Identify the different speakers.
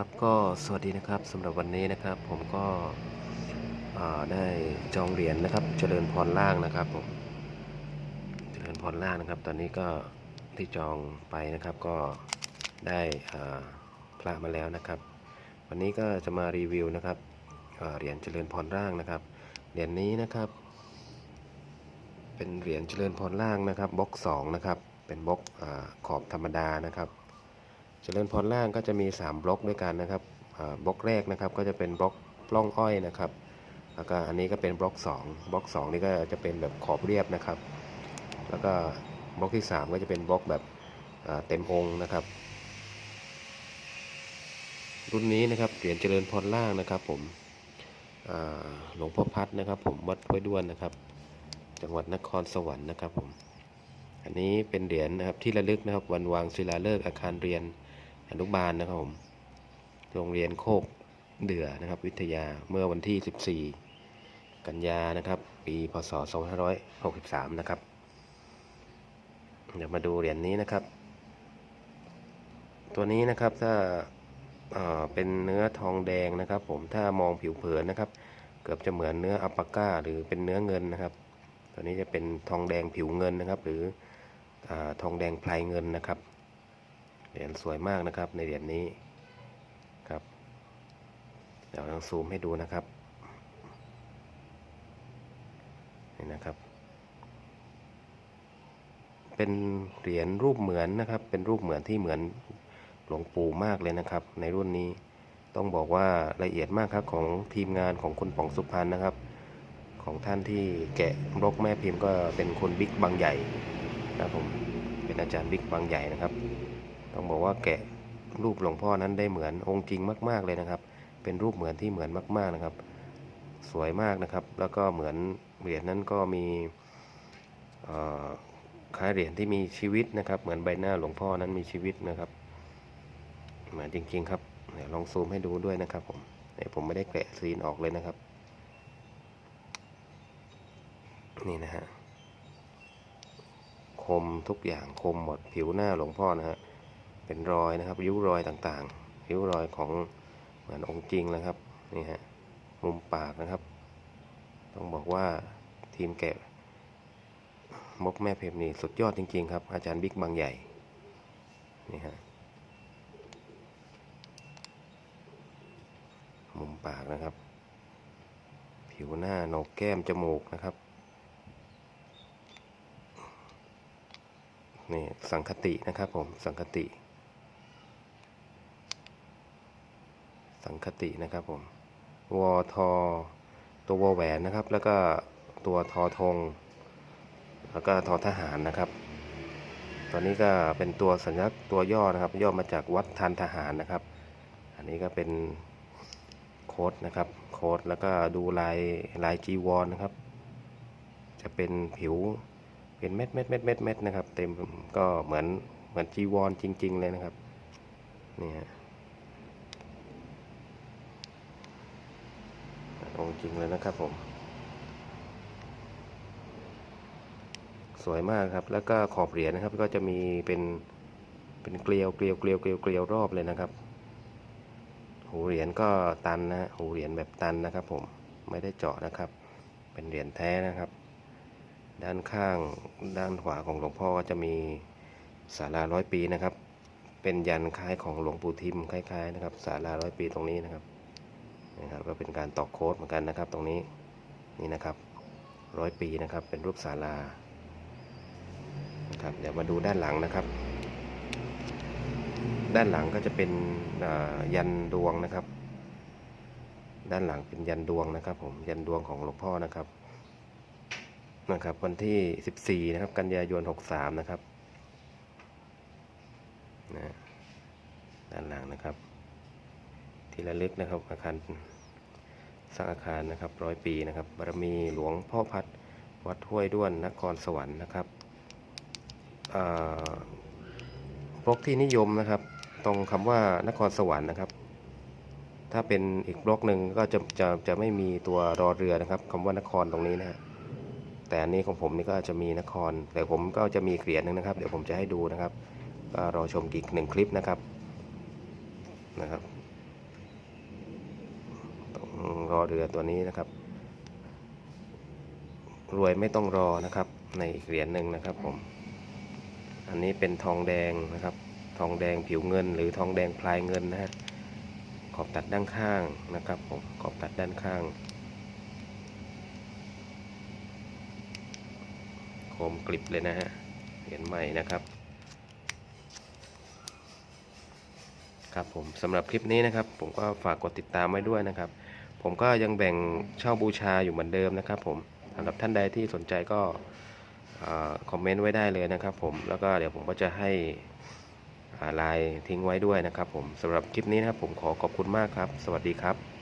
Speaker 1: ครับก็สวัสดีนะครับสำหรับวันนี้นะครับ ผมก็ได้จองเหรียญนะครับ เจริญพรล่างนะครับผมเจริญพรล่างนะครับ ตอนนี้ก็ที่จองไปนะครับก็ได้อ่าพระมาแล้วนะครับ วันนี้ก็จะมารีวิวนะครับเหรียญเจริญพรล่างนะครับเหรียญนี้นะครับ เป็นเหรียญเจริญพรล่างนะครับบล็อกสองนะครับเป็นบล็อกขอบธรรมดานะครับ เจริญพรล่างก็จะมี 3 บล็อกด้วยกันนะครับบล็อกแรกนะครับก็จะเป็นบล็อกปล้องอ้อยนะครับ แล้วก็อันนี้ก็เป็นบล็อก 2 บล็อก 2 นี่ก็จะเป็นแบบขอบเรียบนะครับ แล้วก็บล็อกที่ 3 ก็จะเป็นบล็อกแบบเต็มองค์นะครับ รุ่นนี้นะครับเหรียญเจริญพรล่างนะครับ ผมหลวงพ่อพัดนะครับ ผมวัดห้วยด้วนนะครับ จังหวัดนครสวรรค์นะครับผมอันนี้เป็นเหรียญนะครับที่ระลึกนะครับวันวางศิลาฤกษ์อาคารเรียน อนุบาลนะครับผม โรงเรียนโคกเดือนะครับ วิทยาเมื่อวันที่ 14 กันยานะครับ ปีพศ 2563 นะครับ เดี๋ยวมาดูเหรียญนี้นะครับ ตัวนี้นะครับถ้าเอ่อเป็นเนื้อทองแดงนะครับ ผมถ้ามองผิวเผินนะครับ เกือบจะเหมือนเนื้ออัปปาก้า หรือเป็นเนื้อเงินนะครับ ตัวนี้จะเป็นทองแดงผิวเงินนะครับ หรืออทองแดงพลายเงินนะครับ เหรียญสวยมากนะครับ ในเหรียญนี้ครับ เดี๋ยวลองซูมให้ดูนะครับนี่นะครับ เป็นเหรียญรูปเหมือนนะครับ เป็นรูปเหมือนที่เหมือนหลวงปู่มากเลยนะครับ ในรุ่นนี้ต้องบอกว่าละเอียดมากครับของทีมงานของคุณป๋องสุพรรณนะครับ ของท่านที่แกะบล็อกแม่พิมพ์ก็เป็นคนบิ๊กบางใหญ่นะครับผมเป็นอาจารย์บิ๊กบางใหญ่นะครับ ต้องบอกว่าแกะรูปหลวงพ่อนั้นได้เหมือนองค์จริงมาก ๆเลยนะครับ เป็นรูปเหมือนที่เหมือนมาก ๆนะครับ สวยมากนะครับ แล้วก็เหมือนเหรียญนั้นก็มีเอ่อคล้ายเหรียญที่มีชีวิตนะครับ เหมือนใบหน้าหลวงพ่อนั้นมีชีวิตนะครับเหมือนจริง ๆ ครับเดี๋ยวลองซูมให้ดูด้วยนะครับผมเดี๋ยวผมไม่ได้แกะซีนออกเลยนะครับ นี่นะฮะคมทุกอย่างคมหมดผิวหน้าหลวงพ่อนะฮะ เป็นรอยนะครับ ริ้วรอยต่างๆ ริ้วรอยของเหมือนองค์จริงนะครับนี่ฮะมุมปากนะครับ ต้องบอกว่าทีมแกะมกแม่เพมนี่สุดยอดจริง ๆ ครับ อาจารย์บิ๊กบางใหญ่นี่ฮะมุมปากนะครับ ผิวหน้าโหนกแก้มจมูกนะครับนี่สังคตินะครับผมสังคติ สังคตินะครับผมวอทอตัววแหวนนะครับ แล้วก็ตัวทอธงแล้วก็ทอทหารนะครับตัวนี้ก็เป็นตัวสัญลักษณ์ตัวย่อนะครับ ย่อมาจากวัดทันทหารนะครับ อันนี้ก็เป็นโค้ดนะครับ โค้ดแล้วก็ดูลายลายจีวรนะครับ จะเป็นผิวเป็นเม็ดเม็ดเม็ดเม็ดเม็ดนะครับ เต็มก็เหมือนเหมือนจีวรจริง ๆ เลยนะครับนี่ฮะ องจริงเลยนะครับผม สวยมากครับ แล้วก็ขอบเหรียญนะครับ ก็จะมีเป็นเป็นเกลียวเกลียวเกลียวเกลียวเกลียวรอบเลยนะครับ หูเหรียญก็ตันนะฮะหูเหรียญแบบตันนะครับ ผมไม่ได้เจาะนะครับ เป็นเหรียญแท้นะครับ ด้านข้างด้านขวาของหลวงพ่อก็จะมีศาลาร้อยปีนะครับ เป็นยันคล้ายของหลวงปู่ทิมคล้ายๆนะครับศาลาร้อยปีตรงนี้นะครับ นะครับก็เป็นการตอกโค้ดเหมือนกันนะครับ ตรงนี้นี่นะครับร้อยปีนะครับเป็นรูปศาลานะครับเดี๋ยวมาดูด้านหลังนะครับ ด้านหลังก็จะเป็นยันดวงนะครับ ด้านหลังเป็นยันดวงนะครับ ผมยันดวงของหลวงพ่อนะครับนะครับวันที่ 14 นะครับ กันยายน 63 นะครับนะด้านหลังนะครับ ที่ระลึกนะครับอาคาร สร้างอาคารนะครับร้อยปีนะครับบารมีหลวงพ่อพัดวัดห้วยด้วนนครสวรรค์นะครับบล็อกที่นิยมนะครับ ตรงคำว่านครสวรรค์นะครับ ถ้าเป็นอีกบล็อกหนึ่งก็จะจะจะไม่มีตัวรอเรือนะครับคำว่านครตรงนี้นะฮะแต่อันนี้ของผมนี่ก็จะมีนคร แต่ผมก็จะมีเหรียญนึงนะครับ เดี๋ยวผมจะให้ดูนะครับ ก็รอชมอีกหนึ่งคลิปนะครับนะครับ ร อเรือตัวนี้นะครับ รวยไม่ต้องรอนะครับ ในอีกเหรียญหนึ่งนะครับผม อันนี้เป็นทองแดงนะครับ ทองแดงผิวเงิน หรือทองแดงพลายเงินนะฮะขอบตัดด้านข้างนะครับผมขอบตัดด้านข้าง โคมกลิบเลยนะฮะเหรียญใหม่นะครับ ครับผมสำหรับคลิปนี้นะครับ ผมก็ฝากกดติดตามไว้ด้วยนะครับ ผมก็ยังแบ่งเช่าบูชาอยู่เหมือนเดิมนะครับ ผมสำหรับท่านใดที่สนใจก็คอมเมนต์ไว้ได้เลยนะครับผมแล้วก็เดี๋ยวผมก็จะให้ไลน์ทิ้งไว้ด้วยนะครับผมสำหรับคลิปนี้นะครับผมขอขอบคุณมากครับ สวัสดีครับ